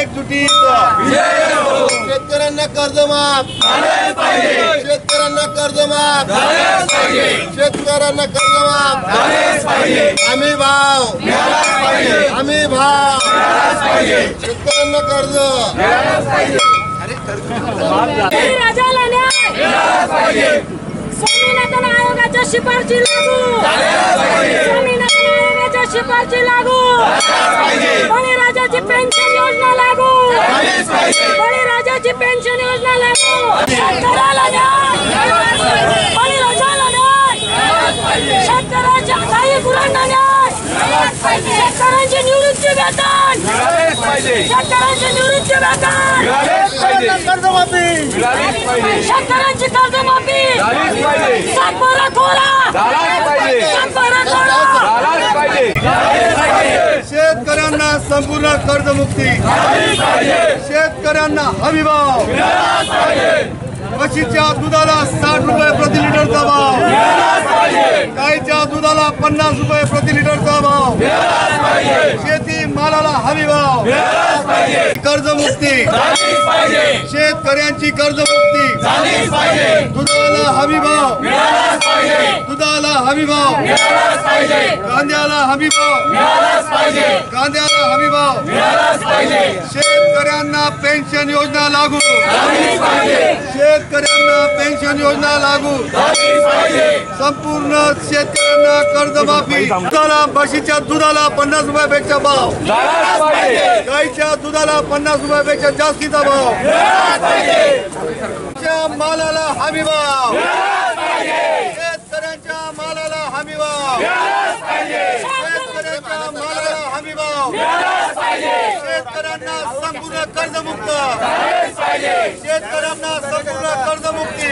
एकजुटी शेतकऱ्यांना कर्ज माफ. शेतकऱ्यांना कर्ज माफ. शेतकऱ्यांना कर्ज माफ. आम्ही भाव. आम्ही भाव. शेतकऱ्यांना कर्ज. राजाला स्वामीनाथन आयोगाच्या शिफारशी लागू. शिफारशी लागू. बळीराजाची पेन्शन योजना लागू. बळीराजाची पेन्शन योजना लागू. बळीराजाला न्याय. शेतकऱ्याच्या काही गुरांना न्याय. शेतकऱ्यांची निवृत्ती वेतन. शेतकऱ्यांची निवृत्ती वेतन. कर्जमाफी. शेतकऱ्यांची कर्जमाफी. सातबारा खोरा सातबारा खोरा संपूर्ण कर्जमुक्ती. शेतकऱ्यांना हमीभाव म्हशीच्या दुधाला साठ रुपये प्रति लिटरचा भाव. गाईच्या दुधाला पन्नास रुपये प्रति लिटरचा भाव. शेती मालाला हमीभाव कर्जमुक्ती. शेतकऱ्यांची कर्जमुक्ती. दुधाला हमीभाव दुधाला हमीभाव कांद्याला हमीभाव कांद्याला हमीभाव शेतकऱ्यांना पेन्शन योजना लागू. शेतकऱ्यांना पेन्शन योजना लागू. संपूर्ण शेतकऱ्यांना कर्जमाफी. दुधाला म्हशीच्या दुधाला पन्नास रुपयापेक्षा भाव. गाईच्या दुधाला पन्नास रुपयापेक्षा जास्तीचा भाव. मालाला हमी भाव. शेतकऱ्यांच्या मालाला हमी भाव शेतकऱ्यांच्या मालाला हमी भाव शेतकऱ्यांना संपूर्ण कर्जमुक्त. शेतकऱ्यांना संपूर्ण कर्जमुक्ती.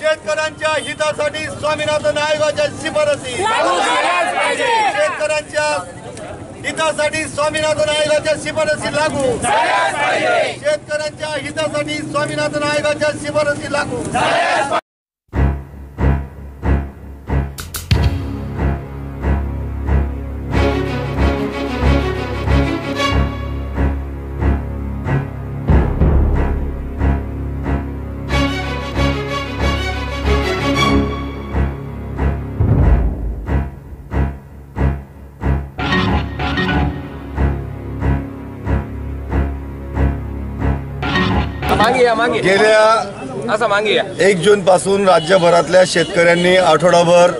शेतकऱ्यांच्या हितासाठी स्वामीनाथन आयोगाच्या शिफारसी. शेतकऱ्यांच्या हितासाठी स्वामीनाथन आयोगाच्या शिफारसी लागू. शेतकऱ्यांच्या हितासाठी स्वामीनाथन आयोगाच्या शिफारसी लागू. या मागे. गेल्या असं मागे या. एक जून पासून राज्यभरातल्या शेतकऱ्यांनी आठवडाभर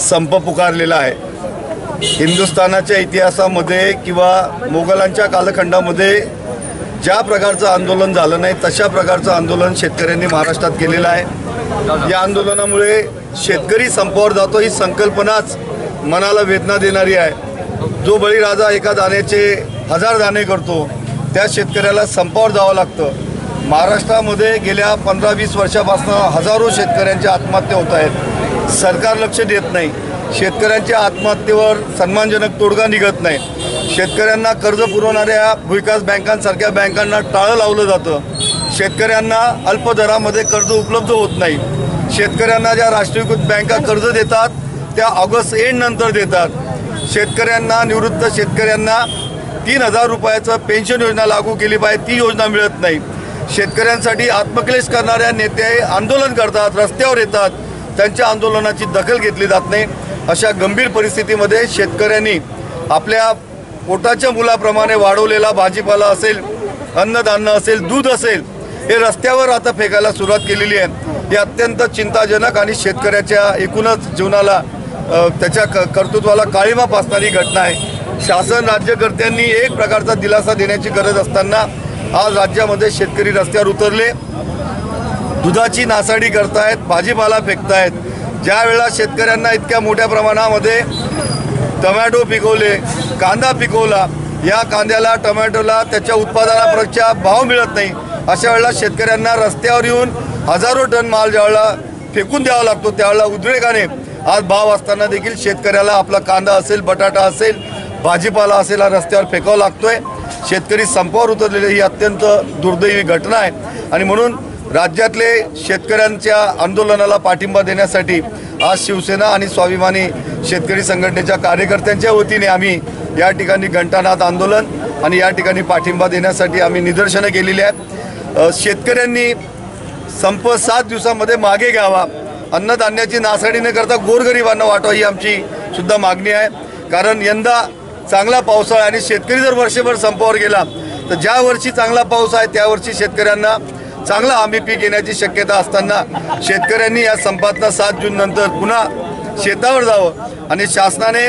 संप पुकारलेला आहे. हिंदुस्थानाच्या इतिहासामध्ये किंवा मोगलांच्या कालखंडामध्ये ज्या प्रकारचं आंदोलन झालं नाही तशा प्रकारचं आंदोलन शेतकऱ्यांनी महाराष्ट्रात केलेलं आहे. या आंदोलनामुळे शेतकरी संपावर जातो ही संकल्पनाच मनाला वेदना देणारी आहे. जो बळीराजा एका दाण्याचे हजार दाणे करतो त्या शेतकऱ्याला संपावर जावं लागतं. महाराष्ट्रामध्ये गेल्या पंधरा वीस वर्षापासून हजारो शेतकऱ्यांच्या आत्महत्या होत आहेत. सरकार लक्ष देत नाही. शेतकऱ्यांच्या आत्महत्येवर सन्मानजनक तोडगा निघत नाही. शेतकऱ्यांना कर्ज पुरवणाऱ्या भूविकास बँकांसारख्या बँकांना टाळं लावलं जातं. शेतकऱ्यांना अल्प दरामध्ये कर्ज उपलब्ध होत नाही. शेतकऱ्यांना ज्या राष्ट्रीयकृत बँका कर्ज देतात त्या ऑगस्ट एंड नंतर देतात. शेतकऱ्यांना निवृत्त शेतकऱ्यांना तीन हजार रुपयाचं पेन्शन योजना लागू केली पाहिजे ती योजना मिळत नाही. शेतकऱ्यांसाठी आत्मक्लेश करणाऱ्या नेते आंदोलन करतात रस्त्यावर येतात. त्यांच्या आंदोलनाची दखल घेतली जात नाही. अशा गंभीर परिस्थितीमध्ये शेतकऱ्यांनी आपल्या पोटाच्या मुलाप्रमाणे वाढवलेला भाजीपाला असेल अन्नधान्य असेल दूध असेल हे रस्त्यावर आता फेकायला सुरुवात केलेली आहे. हे अत्यंत चिंताजनक आणि शेतकऱ्याच्या एकूणच जीवनाला त्याच्या क कर्तृत्वाला काळीमा फासणारी घटना आहे. शासन राज्यकर्त्यांनी एक प्रकारचा दिलासा देण्याची गरज असताना आज राज्यामध्ये शेतकरी रस्त्यावर उतरले. दुधाची नासाडी करतायत भाजीपाला फेकतायत. ज्या वेळेला शेतकऱ्यांना इतक्या मोठ्या प्रमाणामध्ये टमॅटो पिकवले कांदा पिकवला या कांद्याला टमॅटोला त्याच्या उत्पादनापेक्षा भाव मिळत नाही. अशा वेळेला शेतकऱ्यांना रस्त्यावर येऊन हजारो टन माल ज्यावेळेला फेकून द्यावा लागतो त्यावेळेला उद्रेकाने आज भाव असताना देखील शेतकऱ्याला आपला कांदा असेल बटाटा असेल भाजीपाला असेल हा रस्त्यावर फेकावा लागतोय. शेतकरी संपावर उतरलेली ही अत्यंत दुर्दैवी घटना आहे. आणि म्हणून राज्यातले शेतकऱ्यांच्या आंदोलनाला पाठिंबा देण्यासाठी आज शिवसेना आणि स्वाभिमानी शेतकरी संघटनेच्या कार्यकर्त्यांच्या वतीने आम्ही या ठिकाणी घंटानाथ आंदोलन आणि या ठिकाणी पाठिंबा देण्यासाठी आम्ही निदर्शनं केलेली आहेत. शेतकऱ्यांनी संप सात दिवसामध्ये मागे घ्यावा. अन्नधान्याची नासाडी न करता गोरगरिबांना वाटावा ही आमची सुद्धा मागणी आहे. कारण यंदा चांगला पावसाळा आणि शेतकरी जर वर्षभर संपावर गेला तर ज्या वर्षी चांगला पाऊस आहे त्यावर्षी शेतकऱ्यांना चांगला हमी पीक येण्याची शक्यता असताना शेतकऱ्यांनी या संपातनं सात जून नंतर पुन्हा शेतावर जावं. आणि शासनाने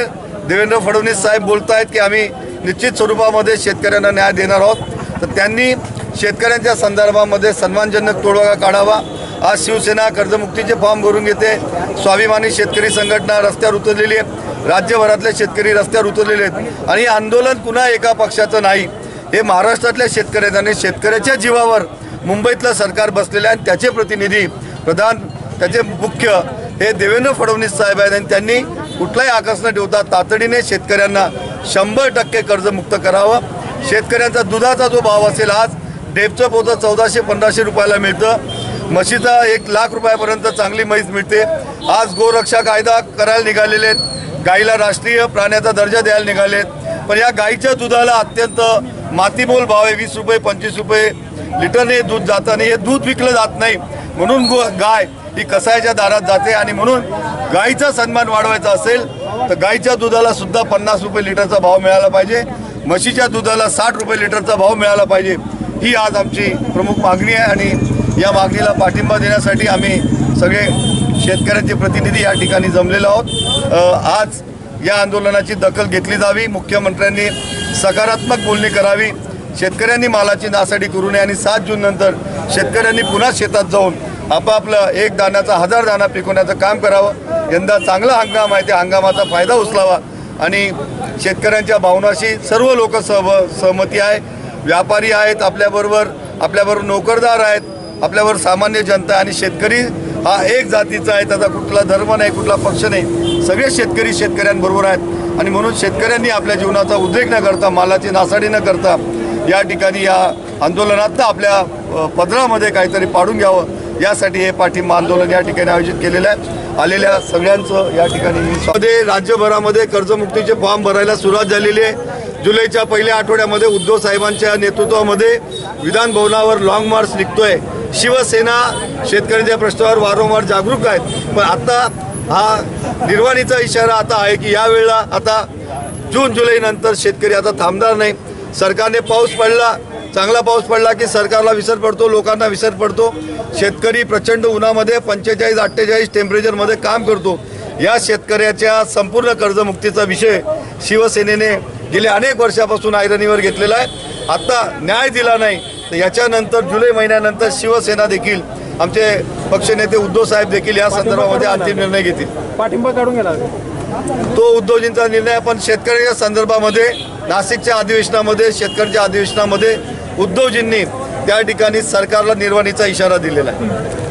देवेंद्र फडणवीस साहेब बोलत आहेत की आम्ही निश्चित स्वरूपामध्ये शेतकऱ्यांना न्याय देणार आहोत. तर त्यांनी शेतकऱ्यांच्या संदर्भामध्ये सन्मानजनक तोडगा काढावा. आज शिवसेना कर्जमुक्तीचे फॉर्म भरून घेते. स्वाभिमानी शेतकरी संघटना रस्त्यावर उतरलेली आहे. राज्यभरातले शेतकरी रस्त्यावर उतरलेले आहेत. आणि आंदोलन पुन्हा एका पक्षाचं नाही. हे महाराष्ट्रातल्या शेतकऱ्यांना आणि शेतकऱ्याच्या जीवावर मुंबईतलं सरकार बसलेलं आहे आणि त्याचे प्रतिनिधी प्रधान त्याचे मुख्य हे देवेंद्र फडणवीस साहेब आहेत आणि त्यांनी कुठलाही आकर्षण न ठेवता तातडीने शेतकऱ्यांना शंभर टक्के कर्जमुक्त करावं. शेतकऱ्यांचा दुधाचा जो भाव असेल आज डेपचं पोतं चौदाशे पंधराशे रुपयाला मिळतं. म्हशीचा एक लाख रुपयापर्यंत चांगली म्हैस मिळते. आज गोरक्षा कायदा करायला निघालेले आहेत. गाईला राष्ट्रीय प्राण्याचा दर्जा द्यायला निघालेत. पण या गाईच्या दुधाला अत्यंत मातीमोल भाव आहे. वीस रुपये पंचवीस रुपये लिटरने दूध जातं आणि हे दूध विकलं जात नाही. म्हणून गाय ही कसायच्या दारात जाते आणि म्हणून गाईचा सन्मान वाढवायचा असेल तर गाईच्या दुधाला सुद्धा पन्नास रुपये लिटरचा भाव मिळाला पाहिजे. म्हशीच्या दुधाला साठ रुपये लिटरचा भाव मिळाला पाहिजे. ही आज आमची प्रमुख मागणी आहे आणि या मागणीला पाठिंबा देण्यासाठी आम्ही सगळे शेतकऱ्यांचे प्रतिनिधी या ठिकाणी जमलेलो आहोत. आज या आंदोलनाची दखल घेतली जावी. मुख्यमंत्र्यांनी सकारात्मक बोलणी करावी. शेतकऱ्यांनी मालाची नासाडी करू नये आणि सात जून नंतर शेतकऱ्यांनी पुन्हा शेतात जाऊन आपापलं एक दाण्याचा हजार दाणा पिकवण्याचं काम करावं. यंदा चांगला हंगाम आहे. त्या हंगामाचा फायदा उचलावा. आणि शेतकऱ्यांच्या भावनाशी सर्व लोक सह सहमती आहे. व्यापारी आहेत आपल्याबरोबर. आपल्याबरोबर नोकरदार आहेत. आपल्यावर सामान्य जनता आणि शेतकरी हा एक जातीचा आहे त्याचा कुठला धर्म नाही कुठला पक्ष नाही. सगळे शेतकरी शेतकऱ्यांबरोबर आहेत. आणि म्हणून शेतकऱ्यांनी आपल्या जीवनाचा उद्रेक न करता मालाची नासाडी न करता या ठिकाणी या आंदोलनात आपल्या पदरामध्ये काहीतरी पाडून घ्यावं. यासाठी हे पाठिंबा आंदोलन या ठिकाणी आयोजित केलेलं आहे. आलेल्या सगळ्यांचं या ठिकाणी मध्ये राज्यभरामध्ये कर्जमुक्तीचे फॉर्म भरायला सुरुवात झालेली आहे. जुलैच्या पहिल्या आठवड्यामध्ये उद्धव साहेबांच्या नेतृत्वामध्ये विधान भवनावर लाँग मार्च निघतोय. शिवसेना शेतकऱ्यांच्या प्रश्नावर वारंवार जागरूक आहेत. पण आता हा निर्वाणीचा इशारा आता आहे की यावेळेला आता जून जुलैनंतर शेतकरी आता थांबणार नाही. सरकारने पाऊस पडला चांगला पाऊस पडला की सरकारला विसर पडतो लोकांना विसर पडतो. शेतकरी प्रचंड उन्हामध्ये पंचेचाळीस अठ्ठेचाळीस टेम्परेचरमध्ये काम करतो. या शेतकऱ्याच्या संपूर्ण कर्जमुक्तीचा विषय शिवसेनेने गेल्या अनेक वर्षापासून ऐरणीवर घेतलेला आहे. आता न्याय दिला नाही तर याच्यानंतर जुलै महिन्यानंतर शिवसेना देखील आमचे पक्षनेते उद्धव साहेब देखील या संदर्भामध्ये अंतिम निर्णय घेतील. पाठिंबा काढून गेला तो उद्धवजींचा निर्णय पण शेतकऱ्यांच्या संदर्भामध्ये नाशिकच्या अधिवेशनामध्ये शेतकऱ्यांच्या अधिवेशनामध्ये उद्धवजींनी त्या ठिकाणी सरकारला निर्वाणीचा इशारा दिलेला आहे.